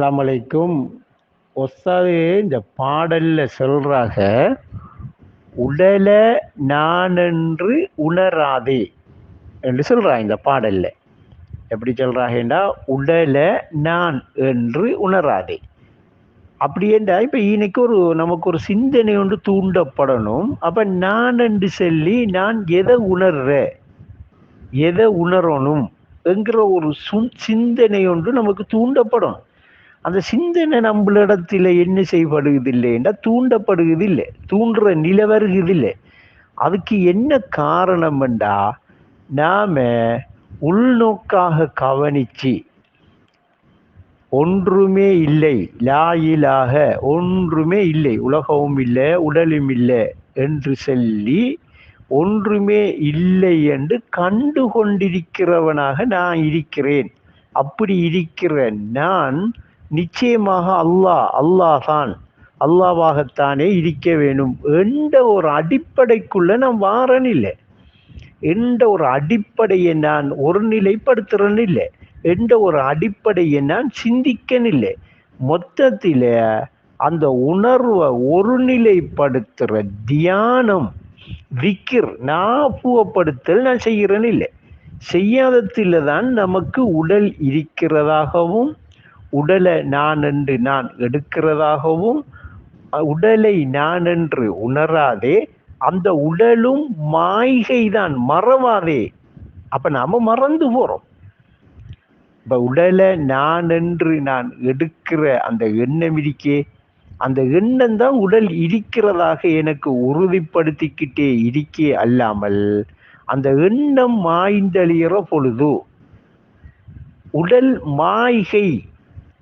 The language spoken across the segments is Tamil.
அஸ்லாம் அலைக்கும் ஒஸ்தாது இந்த பாடல்ல சொல்றாக நான் நானென்று உணராதே என்று சொல்றாங்க இந்த பாடல்ல. எப்படி சொல்றாங்கன்னா உடலை நான் என்று உணராதே அப்படி இப்போ இப்ப இன்னைக்கு ஒரு நமக்கு ஒரு சிந்தனை ஒன்று தூண்டப்படணும். அப்போ நான் என்று சொல்லி நான் எதை உணர்ற? எதை உணரணும்? என்கிற ஒரு சுன் சிந்தனை ஒன்று நமக்கு தூண்டப்படும். அந்த சிந்தனை நம்மளிடத்துல என்ன செய்யப்படுவதில்லைன்னா தூண்டப்படுவதில்லை தூண்டுற நிலை வருவதில்லை அதுக்கு என்ன காரணம்டா நாம உள்நோக்காக கவனிச்சு ஒன்றுமே இல்லை லாயிலாக ஒன்றுமே இல்லை உலகமும் இல்லை உடலும் இல்லை என்று சொல்லி ஒன்றுமே இல்லை என்று கண்டு கொண்டிருக்கிறவனாக நான் இருக்கிறேன். அப்படி இருக்கிற நான் நிச்சயமாக அல்லாஹ் அல்லாஹ் தான் அல்லாவாகத்தானே இருக்க வேணும் என்ற ஒரு அடிப்படைக்குள்ளே நான் வாரன் இல்லை. என்ற ஒரு அடிப்படையை நான் ஒரு நிலைப்படுத்துறேன்னு இல்லை. என்ற ஒரு அடிப்படையை நான் சிந்திக்கனில்லை மொத்தத்தில் அந்த உணர்வை ஒருநிலைப்படுத்துகிற தியானம் விக்கிர் ஞாபகப்படுத்தல் நான் செய்கிறேன்னு இல்லை. செய்யாதத்தில் தான் நமக்கு உடல் இருக்கிறதாகவும் உடலை நான் என்று நான் எடுக்கிறதாகவும் உடலை நான் என்று உணராதே அந்த உடலும் மாய்கை தான் மறவாதே. அப்ப நாம மறந்து போறோம். இப்ப உடலை நான் என்று நான் எடுக்கிற அந்த எண்ணம் இருக்கே அந்த எண்ணம் தான் உடல் இருக்கிறதாக எனக்கு உறுதிப்படுத்திக்கிட்டே இருக்கே அல்லாமல் அந்த எண்ணம் மாய்ந்தழிகிற பொழுது உடல் மாய்கை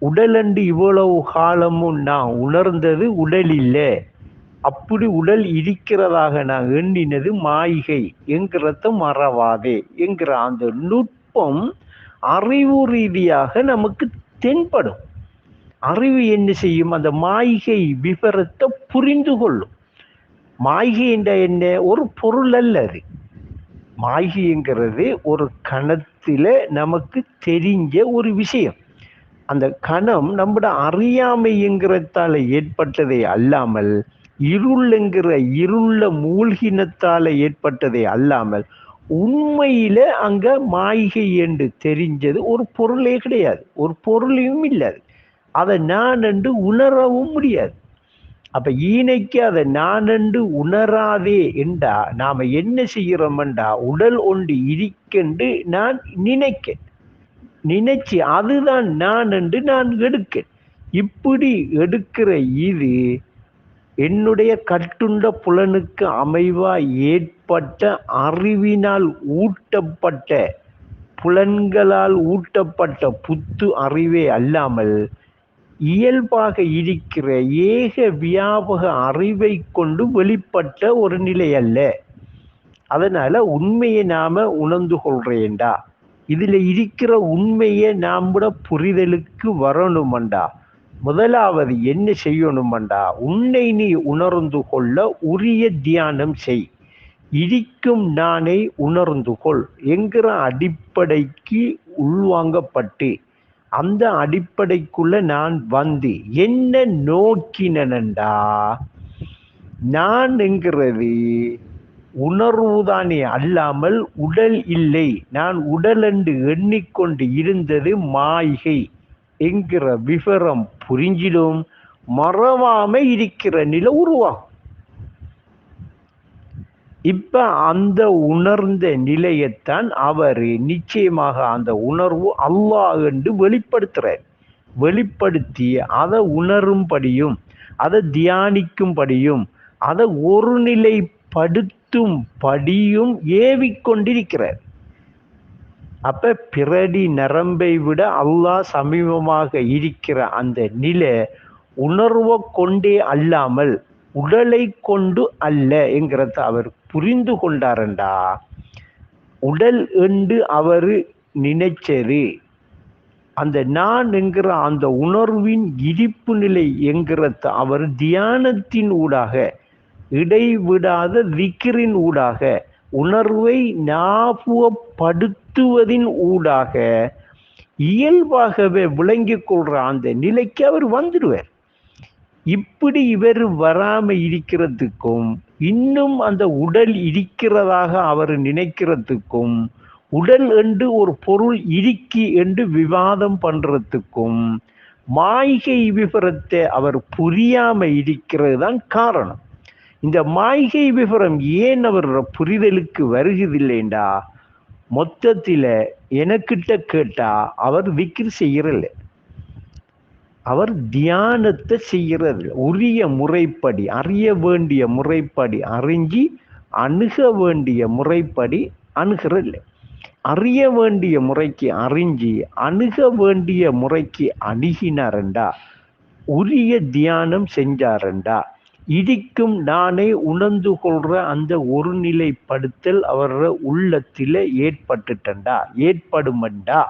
உடலண்டு இவ்வளவு காலமும் நான் உணர்ந்தது உடல் இல்லை அப்படி உடல் இருக்கிறதாக நான் எண்ணினது மாயிகை. என்கிறத மறவாதே என்கிற அந்த நுட்பம் அறிவு ரீதியாக நமக்கு தென்படும். அறிவு என்ன செய்யும்? அந்த மாயிகை விவரத்தை புரிந்து கொள்ளும். மாயிகை என்ற என்ன? ஒரு பொருள் அல்ல அது. மாயிகைங்கிறது ஒரு கணத்தில் நமக்கு தெரிஞ்ச ஒரு விஷயம். அந்த கணம் நம்மட அறியாமைங்கிறதால ஏற்பட்டதே அல்லாமல் இருளுங்கிற இருள மூழ்கினத்தால ஏற்பட்டதே அல்லாமல் உண்மையில அங்க மாய்கை என்று தெரிஞ்சது ஒரு பொருளே கிடையாது. ஒரு பொருளையும் இல்லாது. அதை நான் என்று உணரவும் முடியாது. அப்ப ஈனைக்கு அதை நான் என்று உணராதே என்றா நாம என்ன செய்கிறோம்டா உடல் ஒன்று இருக்கென்று நான் நினைக்க நினைச்சு அதுதான் நான் என்று நான் எடுக்க. இப்படி எடுக்கிற இது என்னுடைய கட்டுண்ட புலனுக்கு அமைவா ஏற்பட்ட அறிவினால் ஊட்டப்பட்ட புலன்களால் ஊட்டப்பட்ட புத்து அறிவே அல்லாமல் இயல்பாக இருக்கிற ஏக வியாபக அறிவை கொண்டு வெளிப்பட்ட ஒரு நிலை அல்ல. அதனால உண்மையை நாம உணர்ந்து கொள்றேன்டா. இதில் இருக்கிற உண்மையை கூட புரிதலுக்கு வரணுமண்டா? முதலாவது என்ன செய்யணுமண்டா? உன்னை நீ உணர்ந்து கொள்ள உரிய தியானம் செய். இடிக்கும் நானை உணர்ந்து கொள். என்கிற அடிப்படைக்கு உள்வாங்கப்பட்டு அந்த அடிப்படைக்குள்ள நான் வந்து என்ன நோக்கினனண்டா? நான் என்கிறது உணர்வுதானே அல்லாமல் உடல் இல்லை. நான் உடல் என்று எண்ணிக்கொண்டு இருந்தது மாய்கை என்கிற விவரம் புரிஞ்சிடும். மறவாம இருக்கிற நிலை உருவாகும். இப்ப அந்த உணர்ந்த நிலையத்தான் அவர் நிச்சயமாக அந்த உணர்வு அல்லாஹ் என்று வெளிப்படுத்துறார். வெளிப்படுத்தி அதை உணரும்படியும் அதை தியானிக்கும்படியும் அதை ஒருநிலைப்படுத்தும் படியும் ஏவிக்கொண்டிருக்கிறார். அப்ப பிறடி நரம்பை விட அல்லாஹ் சமீபமாக இருக்கிற அந்த நிலை உணர்வை கொண்டே அல்லாமல் உடலை கொண்டு அல்ல என்கிறத அவர் புரிந்து கொண்டாரண்டா? உடல் என்று அவர் நினைச்சது. அந்த நான் என்கிற அந்த உணர்வின் இருப்பு நிலை என்கிறத அவர் தியானத்தின் ஊடாக இடைவிடாத விக்கிரின் ஊடாக உணர்வை ஞாபகப்படுத்துவதின் ஊடாக இயல்பாகவே விளங்கி கொள்கிற அந்த நிலைக்கு அவர் வந்துடுவார். இப்படி இவர் வராமல் இருக்கிறதுக்கும் இன்னும் அந்த உடல் இருக்கிறதாக அவர் நினைக்கிறதுக்கும் உடல் என்று ஒரு பொருள் இருக்கி என்று விவாதம் பண்ணுறதுக்கும் மாய்கை விவரத்தை அவர் புரியாமல் இருக்கிறது தான் காரணம். இந்த மாய்கை விவரம் ஏன் அவர் புரிதலுக்கு வருகிறதில்லைண்டா? மொத்தத்தில் எனக்கிட்ட கேட்டால் அவர் விக்கிரி செய்யறதில்ல அவர் தியானத்தை செய்கிறது உரிய முறைப்படி அறிய வேண்டிய முறைப்படி அறிஞ்சி அணுக வேண்டிய முறைப்படி அணுகிறதில்லை அறிய வேண்டிய முறைக்கு அறிஞ்சி அணுக வேண்டிய முறைக்கு அணுகினாரண்டா? உரிய தியானம் செஞ்சாரண்டா? இடிக்கும் நானே உணர்ந்து கொள்ற அந்த ஒருநிலைப்படுத்தல் அவர உள்ளத்தில் ஏற்பட்டுட்டண்டா? ஏற்படுமண்டா?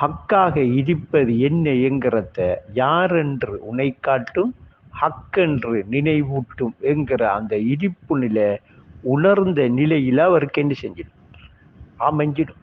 ஹக்காக இடிப்பது என்ன என்கிறத யாரென்று உனை காட்டும்? ஹக்கென்று நினைவூட்டும் என்கிற அந்த இடிப்பு நிலை உணர்ந்த நிலையில் அவருக்கு என்ன செஞ்சிடும்? அமைஞ்சிடும்.